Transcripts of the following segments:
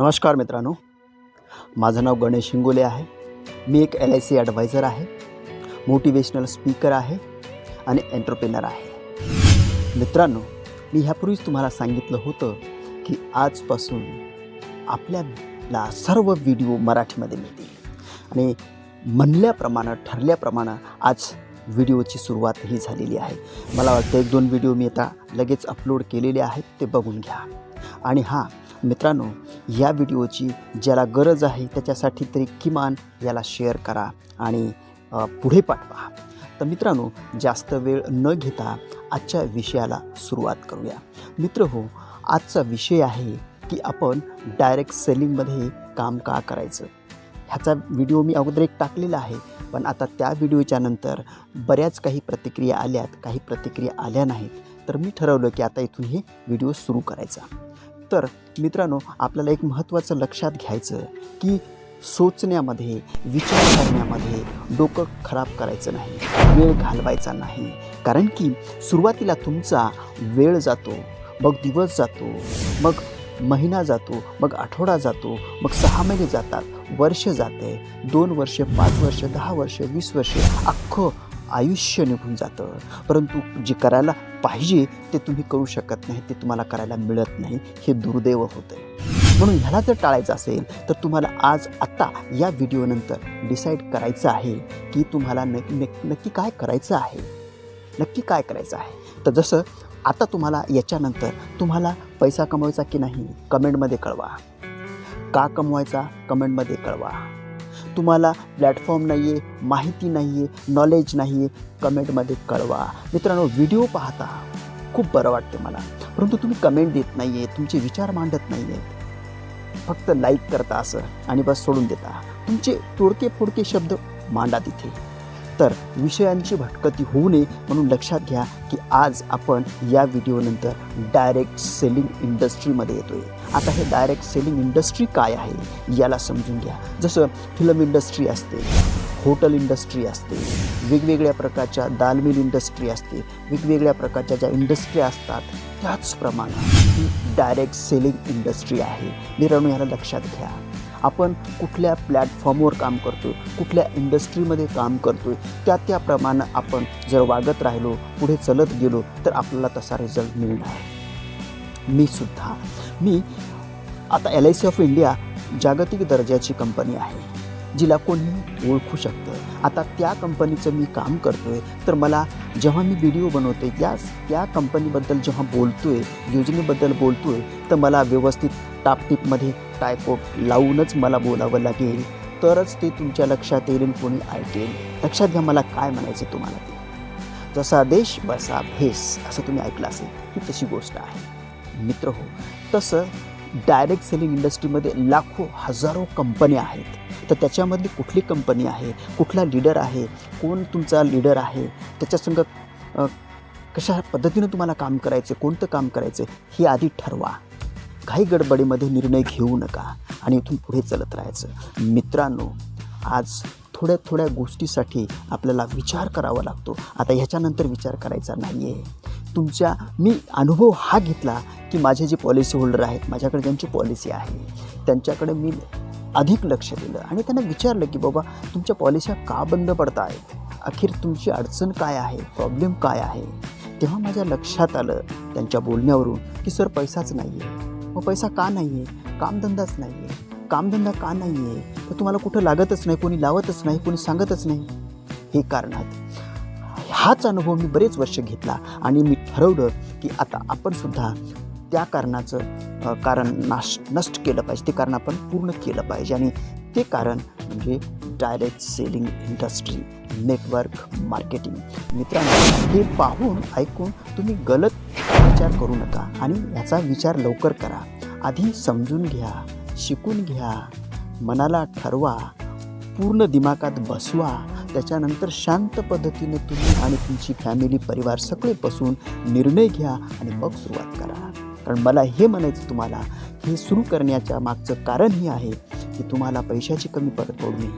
नमस्कार मित्रांनो. माझं नाव गणेश हिंगोले आहे. मी एक एल आय सी ॲडवायझर आहे. मोटिवेशनल स्पीकर आहे आणि एंटरप्रेनर आहे. मित्रांनो मी ह्यापूर्वीच तुम्हाला सांगितलं होतं की आजपासून आपल्याला सर्व व्हिडिओ मराठीमध्ये मिळतील. आणि म्हणल्याप्रमाणे ठरल्याप्रमाणे आज व्हिडिओची सुरुवात ही झालेली आहे. मला वाटतं एक दोन व्हिडिओ मी आता लगेच अपलोड केलेले आहेत ते बघून घ्या. आणि हां मित्रांनो या व्हिडिओची ज्याला गरज आहे त्याच्यासाठी तरी किमान याला शेअर करा आणि पुढे पाठवा. तर मित्रांनो जास्त वेळ न घेता आजच्या विषयाला सुरुवात करूया. मित्र हो आजचा विषय आहे की आपण डायरेक्ट सेलिंगमध्ये काम का करायचं? ह्याचा व्हिडिओ मी अगोदर एक टाकलेला आहे. पण आता त्या व्हिडिओच्या नंतर बऱ्याच काही प्रतिक्रिया आल्यात काही प्रतिक्रिया आल्या नाहीत. तर मी ठरवलं की आता इथून हे व्हिडिओ सुरू करायचा. तर मित्रांनो आपल्याला एक महत्त्वाचं लक्षात घ्यायचं की सोचण्यामध्ये विचार करण्यामध्ये डोकं खराब करायचं नाही वेळ घालवायचा नाही. कारण की सुरुवातीला तुमचा वेळ जातो मग दिवस जातो मग महिना जातो मग आठवडा जातो मग सहा महिने जातात वर्ष जाते दोन वर्ष पाच वर्ष दहा वर्ष वीस वर्ष अख्खं आयुष्य निघून जातं. परंतु जे करायला पाहिजे ते तुम्ही करू शकत नाही ते तुम्हाला करायला मिळत नाही हे दुर्दैव होतं. म्हणून ह्याला जर टाळायचं असेल तर तुम्हाला आज आत्ता या व्हिडिओनंतर डिसाईड करायचं आहे की तुम्हाला नक्की नक्की काय करायचं आहे. नक्की काय करायचं आहे? तर जसं आता तुम्हाला याच्यानंतर तुम्हाला पैसा कमवायचा की नाही कमेंटमध्ये कळवा. का कमवायचा? कमेंटमध्ये कळवा. तुम्हाला प्लॅटफॉर्म नाही आहे माहिती नाही आहे नॉलेज नाही आहे कमेंटमध्ये कळवा. मित्रांनो व्हिडिओ पाहता खूप बरं वाटते मला. परंतु तुम्ही कमेंट देत नाही आहे तुमचे विचार मांडत नाही आहेत फक्त लाईक करता असं आणि बस सोडून देता. तुमचे तोडके फोडके शब्द मांडा तिथे. तर विषयांची भटकती होऊ नये म्हणून लक्षात घ्या की आज आपण या व्हिडिओनंतर डायरेक्ट सेलिंग इंडस्ट्रीमध्ये येतो आहे आता हे डायरेक्ट सेलिंग इंडस्ट्री काय आहे याला समजून घ्या. जसं फिल्म इंडस्ट्री असते हॉटेल इंडस्ट्री असते वेगवेगळ्या प्रकारच्या दालमिल इंडस्ट्री असते वेगवेगळ्या प्रकारच्या ज्या इंडस्ट्री असतात त्याचप्रमाणे ही डायरेक्ट सेलिंग इंडस्ट्री आहे. मित्रांनो याला लक्षात घ्या. आपण कुठल्या प्लॅटफॉर्मवर काम करतो कुठल्या इंडस्ट्रीमध्ये काम करतो आहे त्या त्याप्रमाणे आपण जर वागत राहिलो पुढे चलत गेलो तर आपल्याला तसा रिझल्ट मिळणार. मी सुद्धा मी आता L I C of India जागतिक दर्जाची कंपनी आहे. जिला कोणी ओळखू शकतं. आता त्या कंपनीचं मी काम करतो आहे तर मला जेव्हा मी व्हिडिओ बनवतो आहे त्या त्या कंपनीबद्दल जेव्हा बोलतो आहे योजनेबद्दल बोलतो आहे तर मला व्यवस्थित टापटीपमध्ये टायकोट लावूनच मला बोलावं लागेल. तरच ते तुमच्या लक्षात येईल आणि कोणी ऐकेल. लक्षात घ्या मला काय म्हणायचं तुम्हाला ते. जसा देश वसा भेस असं तुम्ही ऐकलं असेल ही तशी गोष्ट आहे. मित्र हो तसं डायरेक्ट सेलिंग इंडस्ट्रीमध्ये लाखो हजारो कंपन्या आहेत. तर त्याच्यामधली कुठली कंपनी आहे? कुठला लीडर आहे? कोण तुमचा लीडर आहे? त्याच्यासंग कशा पद्धतीनं तुम्हाला काम करायचं? कोणतं काम करायचं? हे आधी ठरवा. घाई गडबडीमध्ये निर्णय घेऊ नका आणि इथून पुढे चालत राहायचं. मित्रांनो आज थोड्या थोड्या गोष्टीसाठी आपल्याला विचार करावा लागतो. आता ह्याच्यानंतर विचार करायचा नाही आहे तुमच्या मी अनुभव हा घेतला की माझे जे पॉलिसी होल्डर आहेत माझ्याकडे ज्यांची पॉलिसी आहे त्यांच्याकडे मी अधिक लक्ष दिलं आणि त्यांना विचारलं की बाबा तुमच्या पॉलिसी का बंद पडत आहेत अखेर तुमची अडचण काय आहे? प्रॉब्लेम काय आहे? तेव्हा माझ्या लक्षात आलं त्यांच्या बोलण्यावरून की सर पैसाच नाही आहे मग पैसा का नाही आहे कामधंदाच नाही आहे कामधंदा का नाही आहे तर तुम्हाला कुठं लागतच नाही कोणी लावतच नाही कोणी सांगतच नाही. हे कारणात हाच अनुभव मी बरेच वर्ष घेतला आणि मी ठरवलं की आता आपण सुद्धा त्या कारणाचं कारण नाश नष्ट केलं पाहिजे. ते कारण आपण पूर्ण केलं पाहिजे आणि ते कारण म्हणजे direct selling industry network marketing मित्रांनो हे पाहून ऐकून तुम्ही गलत विचार करू नका आणि याचा विचार लवकर करा. आधी समजून घ्या शिकून घ्या मनाला ठरवा पूर्ण दिमागात बसवा. त्याच्यानंतर शांत पद्धतीने तुम्ही आणि तुमची फॅमिली परिवार सगळे बसून निर्णय घ्या आणि मग सुरुवात करा. कारण मला हे म्हणायचं तुम्हाला हे सुरू करण्याच्या मागचं कारण हे आहे की तुम्हाला पैशाची कमी पडत पडू नये.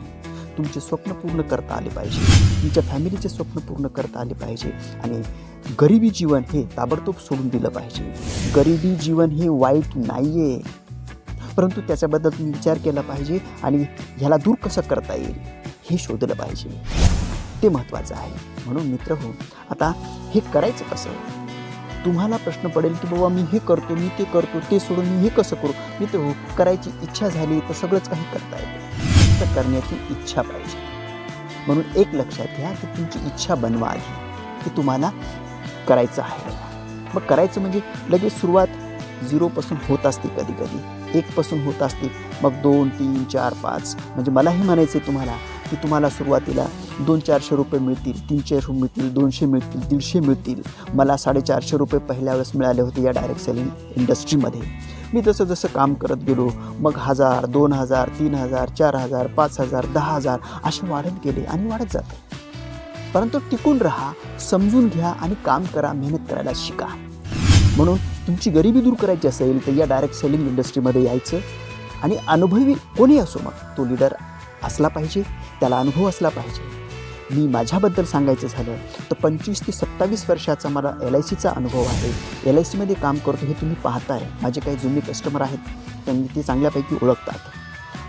तुमचे स्वप्न पूर्ण करता आले पाहिजे. तुमच्या फॅमिलीचे स्वप्न पूर्ण करता आले पाहिजे आणि गरिबी जीवन हे ताबडतोब सोडून दिलं पाहिजे. गरिबी जीवन हे वाईट नाही आहे परंतु त्याच्याबद्दल तुम्ही विचार केला पाहिजे आणि ह्याला दूर कसं करता येईल हे शोधलं पाहिजे. ते महत्त्वाचं आहे. म्हणून मित्र हो आता हे करायचं कसं? तुम्हाला प्रश्न पडेल की बाबा मी हे करतो मी ते करतो ते सोडून मी हे कसं करू? मी हो करायची इच्छा झाली तर सगळंच काही करता येते तर करण्याची इच्छा पाहिजे. म्हणून एक लक्षात घ्या की तुमची इच्छा बनवा आधी. की तुम्हाला करायचं आहे मग करायचं म्हणजे लगेच सुरुवात झिरोपासून होत असते कधी कधी. एकपासून होत असते. मग दोन तीन चार पाच. म्हणजे मलाही म्हणायचं आहे तुम्हाला की तुम्हाला सुरुवातीला दोन चारशे रुपये मिळतील तीनशे रुपये मिळतील दोनशे मिळतील दीडशे मिळतील. मला साडेचारशे रुपये पहिल्या वेळेस मिळाले होते या डायरेक्ट सेलिंग इंडस्ट्रीमध्ये मी जसं जसं काम करत गेलो मग हजार दोन हजार तीन हजार चार हजार पाच हजार दहा हजार असे वाढत गेले आणि वाढत जाते. परंतु टिकून राहा समजून घ्या आणि काम करा मेहनत करायला शिका. म्हणून तुमची गरिबी दूर करायची असेल तर या डायरेक्ट सेलिंग इंडस्ट्रीमध्ये यायचं आणि अनुभवी कोणी असो मग तो लीडर असला पाहिजे त्याला अनुभव असला पाहिजे. मी माझ्याबद्दल सांगायचं झालं तर पंचवीस ते सत्तावीस वर्षाचा मला एल आय सीचा अनुभव आहे. एल आय सीमध्ये काम करतो हे तुम्ही पाहताय. माझे काही जुने कस्टमर आहेत त्यांनी ते चांगल्यापैकी ओळखतात.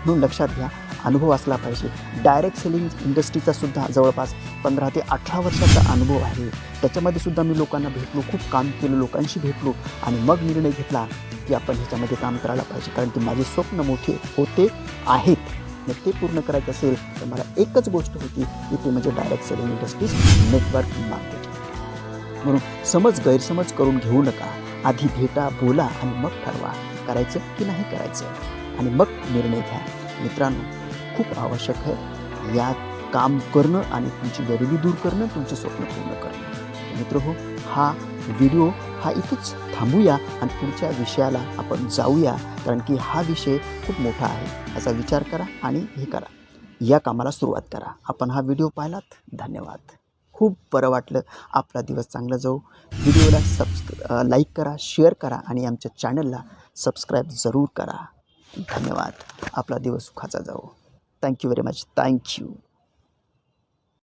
म्हणून लक्षात घ्या अनुभव असला पाहिजे. डायरेक्ट सेलिंग इंडस्ट्रीचा सुद्धा जवळपास पंधरा ते अठरा वर्षाचा अनुभव आहे. त्याच्यामध्ये सुद्धा मी लोकांना भेटलो खूप काम केलं लोकांशी भेटलो आणि मग निर्णय घेतला की आपण ह्याच्यामध्ये काम करायला पाहिजे. कारण की माझे स्वप्न मोठे होते आहेत. मग ते पूर्ण करायचं असेल तर मला एकच गोष्ट होती की ते म्हणजे direct selling industries network market म्हणून समज गैरसमज करून घेऊ नका. आधी भेटा बोला आणि मग ठरवा. करायचं की नाही करायचं? आणि मग निर्णय घ्या. मित्रांनो खूप आवश्यक आहे या काम करणं आणि तुमची गरिबी दूर करणं तुमचे स्वप्न पूर्ण करणं. मित्र हो हा व्हिडिओ हा इथंच थांबूया आणि पुढच्या विषयाला आपण जाऊया कारण की हा विषय खूप मोठा आहे. याचा विचार करा आणि हे करा. या कामाला सुरुवात करा. आपण हा व्हिडिओ पाहिलात? धन्यवाद. खूप बरं वाटलं आपला दिवस चांगला जाऊ. व्हिडिओला सबस्क्रा लाईक करा शेअर करा आणि आमच्या चॅनलला सबस्क्राईब जरूर करा. धन्यवाद. आपला दिवस सुखाचा जाऊ थँक्यू व्हेरी मच थँक्यू